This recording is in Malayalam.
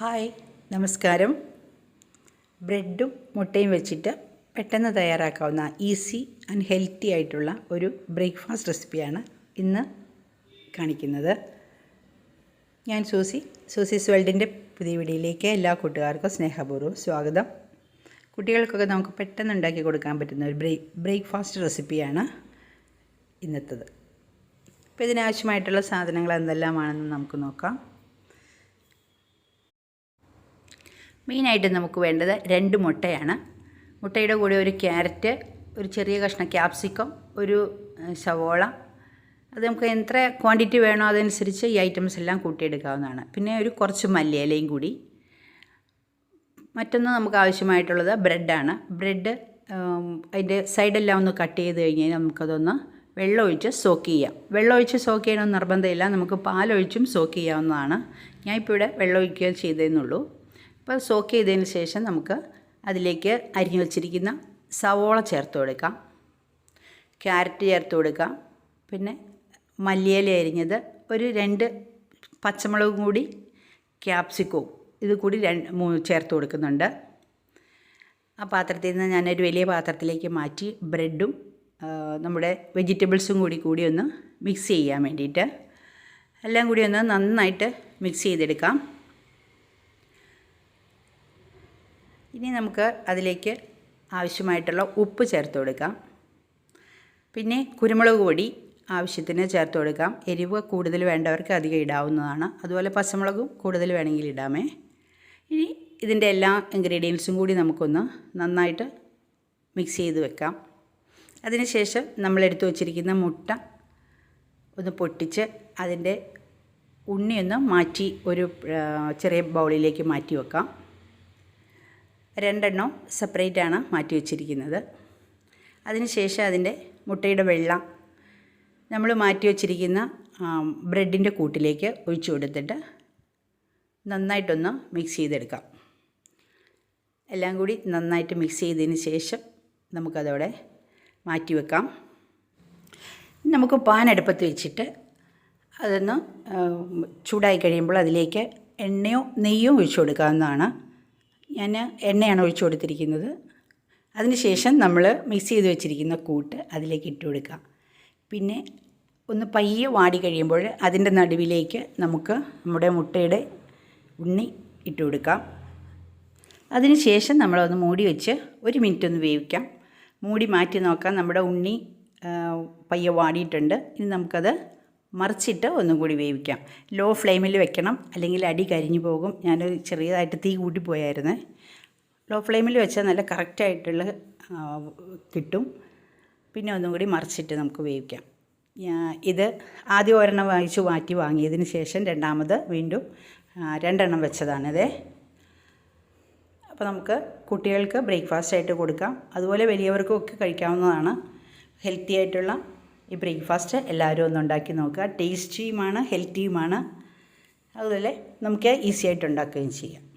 ഹായ് നമസ്കാരം. ബ്രെഡും മുട്ടയും വെച്ചിട്ട് പെട്ടെന്ന് തയ്യാറാക്കാവുന്ന ഈസി ആൻഡ് ഹെൽത്തി ആയിട്ടുള്ള ഒരു ബ്രേക്ക്ഫാസ്റ്റ് റെസിപ്പിയാണ് ഇന്ന് കാണിക്കുന്നത്. ഞാൻ സൂസി സൂസീസ് വേൾഡിന്റെ പുതിയ വീഡിയോയിലേക്ക് എല്ലാ കൂട്ടുകാർക്കും സ്നേഹപൂർവം സ്വാഗതം. കുട്ടികൾക്കൊക്കെ നമുക്ക് പെട്ടെന്ന് ഉണ്ടാക്കി കൊടുക്കാൻ പറ്റുന്ന ഒരു ബ്രേക്ക് ബ്രേക്ക്ഫാസ്റ്റ് റെസിപ്പിയാണ് ഇന്നത്തത്. അപ്പോൾ ഇതിനാവശ്യമായിട്ടുള്ള സാധനങ്ങൾ എന്തെല്ലാമാണെന്ന് നമുക്ക് നോക്കാം. മെയിനായിട്ട് നമുക്ക് വേണ്ടത് രണ്ട് മുട്ടയാണ്. മുട്ടയുടെ കൂടെ ഒരു ക്യാരറ്റ് ഒരു ചെറിയ കഷ്ണം ക്യാപ്സിക്കം ഒരു സവോള. അത് നമുക്ക് എത്ര ക്വാണ്ടിറ്റി വേണോ അതനുസരിച്ച് ഈ ഐറ്റംസ് എല്ലാം കൂട്ടിയെടുക്കാവുന്നതാണ്. പിന്നെ ഒരു കുറച്ച് മല്ലിയിലയും കൂടി. മറ്റൊന്ന് നമുക്ക് ആവശ്യമായിട്ടുള്ളത് ബ്രെഡാണ്. ബ്രെഡ് അതിന്റെ സൈഡെല്ലാം ഒന്ന് കട്ട് ചെയ്ത് കഴിഞ്ഞാൽ നമുക്കതൊന്ന് വെള്ളമൊഴിച്ച് സോക്ക് ചെയ്യാം. വെള്ളമൊഴിച്ച് സോക്ക് ചെയ്യണമെന്ന് നിർബന്ധമില്ല. നമുക്ക് പാലൊഴിച്ചും സോക്ക് ചെയ്യാവുന്നതാണ്. ഞാൻ ഇപ്പോൾ ഇവിടെ വെള്ളമൊഴിക്കുക ചെയ്തതെന്നുള്ളൂ. അപ്പോൾ സോക്ക് ചെയ്തതിന് ശേഷം നമുക്ക് അതിലേക്ക് അരിഞ്ഞു വച്ചിരിക്കുന്ന സവോള ചേർത്ത് കൊടുക്കാം. ക്യാരറ്റ് ചേർത്ത് കൊടുക്കാം. പിന്നെ മല്ലിയില അരിഞ്ഞത് ഒരു രണ്ട് പച്ചമുളകും കൂടി ക്യാപ്സിക്കവും ഇത് കൂടി രണ്ട് ചേർത്ത് കൊടുക്കുന്നുണ്ട്. ആ പാത്രത്തിൽ നിന്ന് ഞാനൊരു വലിയ പാത്രത്തിലേക്ക് മാറ്റി ബ്രെഡും നമ്മുടെ വെജിറ്റബിൾസും കൂടി കൂടി ഒന്ന് മിക്സ് ചെയ്യാൻ വേണ്ടിയിട്ട്. എല്ലാം കൂടി ഒന്ന് നന്നായിട്ട് മിക്സ് ചെയ്തെടുക്കാം. ഇനി നമുക്ക് അതിലേക്ക് ആവശ്യമായിട്ടുള്ള ഉപ്പ് ചേർത്ത് കൊടുക്കാം. പിന്നെ കുരുമുളക് പൊടി ആവശ്യത്തിന് ചേർത്ത് കൊടുക്കാം. എരിവ് കൂടുതൽ വേണ്ടവർക്ക് അധികം ഇടാവുന്നതാണ്. അതുപോലെ പച്ചമുളകും കൂടുതൽ വേണമെങ്കിൽ ഇടാമേ. ഇനി ഇതിന്റെ എല്ലാ ഇൻഗ്രീഡിയൻസും കൂടി നമുക്കൊന്ന് നന്നായിട്ട് മിക്സ് ചെയ്ത് വെക്കാം. അതിനുശേഷം നമ്മളെടുത്ത് വച്ചിരിക്കുന്ന മുട്ട ഒന്ന് പൊട്ടിച്ച് അതിന്റെ ഉണ്ണിയൊന്ന് മാറ്റി ഒരു ചെറിയ ബൗളിലേക്ക് മാറ്റി വെക്കാം. രണ്ടെണ്ണം ആണ് മാറ്റി വെച്ചിരിക്കുന്നത്. അതിനുശേഷം അതിന്റെ മുട്ടയുടെ വെള്ള നമ്മൾ മാറ്റി വെച്ചിരിക്കുന്ന ബ്രെഡിന്റെ കൂട്ടിലേക്ക് ഒഴിച്ചു കൊടുത്തിട്ട് നന്നായിട്ടൊന്ന് മിക്സ് ചെയ്തെടുക്കാം. എല്ലാം കൂടി നന്നായിട്ട് മിക്സ് ചെയ്തതിന് ശേഷം നമുക്കതവിടെ മാറ്റി വെക്കാം. നമുക്ക് പാൻ അടുപ്പത്ത് വെച്ചിട്ട് അതൊന്ന് ചൂടായി കഴിയുമ്പോൾ അതിലേക്ക് എണ്ണയോ നെയ്യോ ഒഴിച്ചു കൊടുക്കാവുന്നതാണ്. ഞാൻ എണ്ണയാണ് ഒഴിച്ചു കൊടുത്തിരിക്കുന്നത്. അതിനുശേഷം നമ്മൾ മിക്സ് ചെയ്ത് വെച്ചിരിക്കുന്ന കൂട്ട് അതിലേക്ക് ഇട്ട് കൊടുക്കാം പിന്നെ ഒന്ന് പയ്യെ വാടി കഴിയുമ്പോൾ അതിന്റെ നടുവിലേക്ക് നമുക്ക് നമ്മുടെ മുട്ടയുടെ ഉണ്ണി ഇട്ട് കൊടുക്കാം. അതിനുശേഷം നമ്മളൊന്ന് മൂടി വെച്ച് ഒരു മിനിറ്റ് ഒന്ന് വേവിക്കാം. മൂടി മാറ്റി നോക്കാം. നമ്മുടെ ഉണ്ണി പയ്യെ വാടിയിട്ടുണ്ട്. ഇനി നമുക്കത് മറിച്ചിട്ട് ഒന്നും കൂടി വേവിക്കാം. ലോ ഫ്ലെയിമിൽ വെക്കണം. അല്ലെങ്കിൽ അടി കരിഞ്ഞു പോകും. ഞാനൊരു ചെറിയതായിട്ട് തീ കൂട്ടിപ്പോയായിരുന്നു ലോ ഫ്ലെയിമിൽ വെച്ചാൽ നല്ല കറക്റ്റായിട്ടുള്ള കിട്ടും. പിന്നെ ഒന്നും കൂടി മറിച്ചിട്ട് നമുക്ക് വേവിക്കാം. ഇത് ആദ്യം ഒരെണ്ണം വാങ്ങിച്ച് മാറ്റി വാങ്ങിയതിന് ശേഷം രണ്ടാമത് വീണ്ടും രണ്ടെണ്ണം വെച്ചതാണിതേ. അപ്പോൾ നമുക്ക് കുട്ടികൾക്ക് ബ്രേക്ക്ഫാസ്റ്റ് ആയിട്ട് കൊടുക്കാം. അതുപോലെ വലിയവർക്കും ഒക്കെ കഴിക്കാവുന്നതാണ്. ഹെൽത്തി ആയിട്ടുള്ള ഈ ബ്രേക്ക്ഫാസ്റ്റ് എല്ലാവരും ഒന്ന് ഉണ്ടാക്കി നോക്കുക. ടേസ്റ്റിയുമാണ് ഹെൽത്തിയുമാണ്. അതുപോലെ നമുക്ക് ഈസി ആയിട്ട് ഉണ്ടാക്കുകയും ചെയ്യാം.